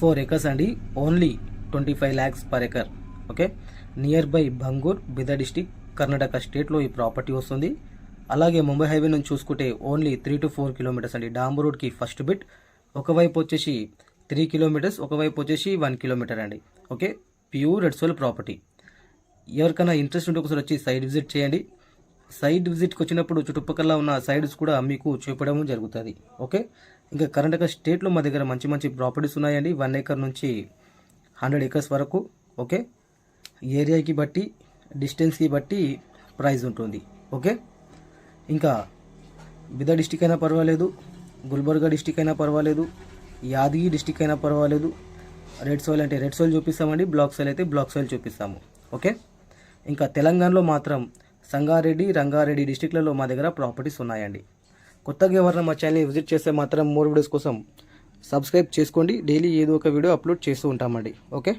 Four acres అండి. Only twenty five lakhs per acre okay near by Bangur Bidar district Karnataka స్టేట్లో ఈ property వస్తుంది. అలాగే Mumbai highway నుంచి చూసుకుంటే only three to four kilometres అండి. డాంబర్ రోడ్కి ఫస్ట్ బిట్ ఒకవైపు వచ్చేసి త్రీ కిలోమీటర్స్ ఒకవైపు వచ్చేసి వన్ కిలోమీటర్ అండి. Okay pure red soil property ఎవరికైనా ఇంట్రెస్ట్ ఉంటే ఒకసారి వచ్చి సైడ్ విజిట్ చేయండి. సైడ్ విజిట్కి వచ్చినప్పుడు చుట్టుపక్కల ఉన్న సైడ్స్ కూడా మీకు చూపడం జరుగుతుంది. ఓకే ఇంకా కర్ణాటక స్టేట్లో మా దగ్గర మంచి మంచి ప్రాపర్టీస్ ఉన్నాయండి. వన్ ఏకర్ నుంచి హండ్రెడ్ ఏకర్స్ వరకు ఓకే? ఏరియాకి బట్టి డిస్టెన్స్కి బట్టి ప్రైస్ ఉంటుంది ఓకే? ఇంకా బిదా డిస్టిక్ అయినా పర్వాలేదు గుల్బర్గా డిస్టిక్ అయినా పర్వాలేదు యాదగిరి డిస్టిక్ అయినా పర్వాలేదు. రెడ్ సోయిల్ అంటే రెడ్ సోయిల్ చూపిస్తామండి బ్లాక్ సోయిల్ అయితే బ్లాక్ సోయిల్ చూపిస్తాము ఓకే? ఇంకా తెలంగాణలో మాత్రం సంగారెడ్డి రంగారెడ్డి డిస్టిక్లలో మా దగ్గర ప్రాపర్టీస్ ఉన్నాయండి. కొత్తగా ఎవరైనా మా ఛానల్ని విజిట్ చేస్తే మాత్రం మోర్ వీడియోస్ కోసం సబ్స్క్రైబ్ చేసుకోండి. డైలీ ఏదో ఒక వీడియో అప్లోడ్ చేస్తూ ఉంటామండి. ఓకే